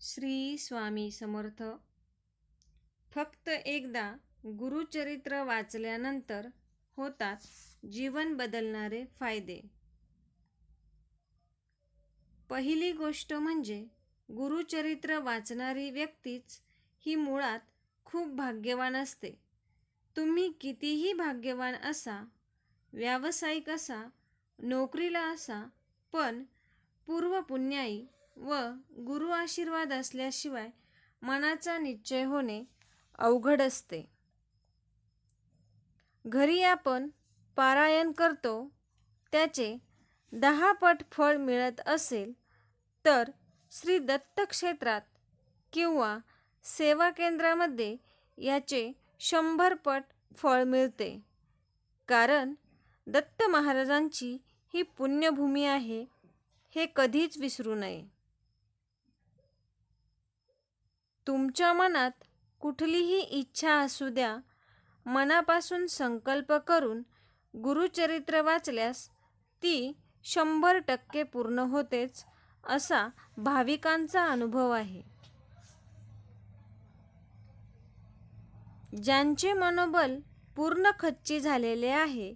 श्री स्वामी समर्थ. फक्त एकदा गुरुचरित्र वाचल्यानंतर होतात जीवन बदलणारे फायदे. पहिली गोष्ट म्हणजे गुरुचरित्र वाचणारी व्यक्तीच ही मुळात खूप भाग्यवान असते. तुम्ही कितीही भाग्यवान असा व्यावसायिक असा नोकरीला असा पण पूर्वपुण्याई व गुरु आशीर्वाद असल्याशिवाय मनाचा निश्चय होणे अवघड असते. घरी आपण पारायण करतो त्याचे दहा पट फळ मिळत असेल तर श्री दत्त क्षेत्रात किंवा सेवा केंद्रामध्ये याचे शंभर पट फळ मिळते. कारण दत्त महाराजांची ही पुण्यभूमी आहे हे कधीच विसरू नये. तुमच्या मनात कुठलीही इच्छा असू द्या मनापासून संकल्प करून गुरुचरित्र वाचल्यास ती शंभर टक्के पूर्ण होतेच असा भाविकांचा अनुभव आहे. ज्यांचे मनोबल पूर्ण खच्ची झालेले आहे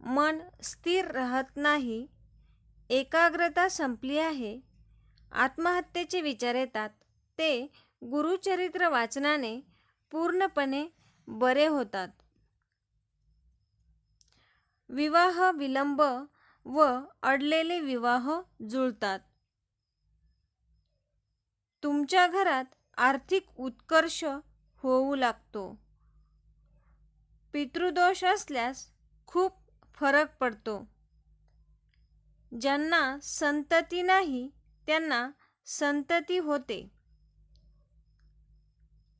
मन स्थिर राहत नाही एकाग्रता संपली आहे आत्महत्येचे विचार येतात ते गुरुचरित्र वाचनाने पूर्णपणे बरे होतात. विवाह विलंब व अडलेले विवाह जुळतात. तुमच्या घरात आर्थिक उत्कर्ष होऊ लागतो. पितृदोष असल्यास खूप फरक पडतो. ज्यांना संतती नाही त्यांना संतती होते.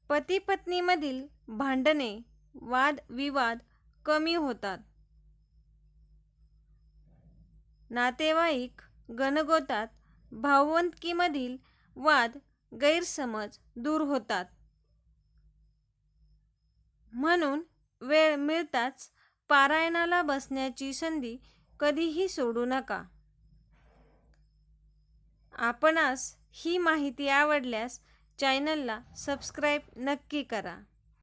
पती पत्नीमधील भांडणे वादविवाद कमी होतात. नातेवाईक गणगोतात भाववंतकीमधील वाद गैरसमज दूर होतात. म्हणून वेळ मिळताच पारायणाला बसण्याची संधी कधीही सोडू नका. आपणास ही माहिती आवडल्यास चॅनलला सबस्क्राईब नक्की करा.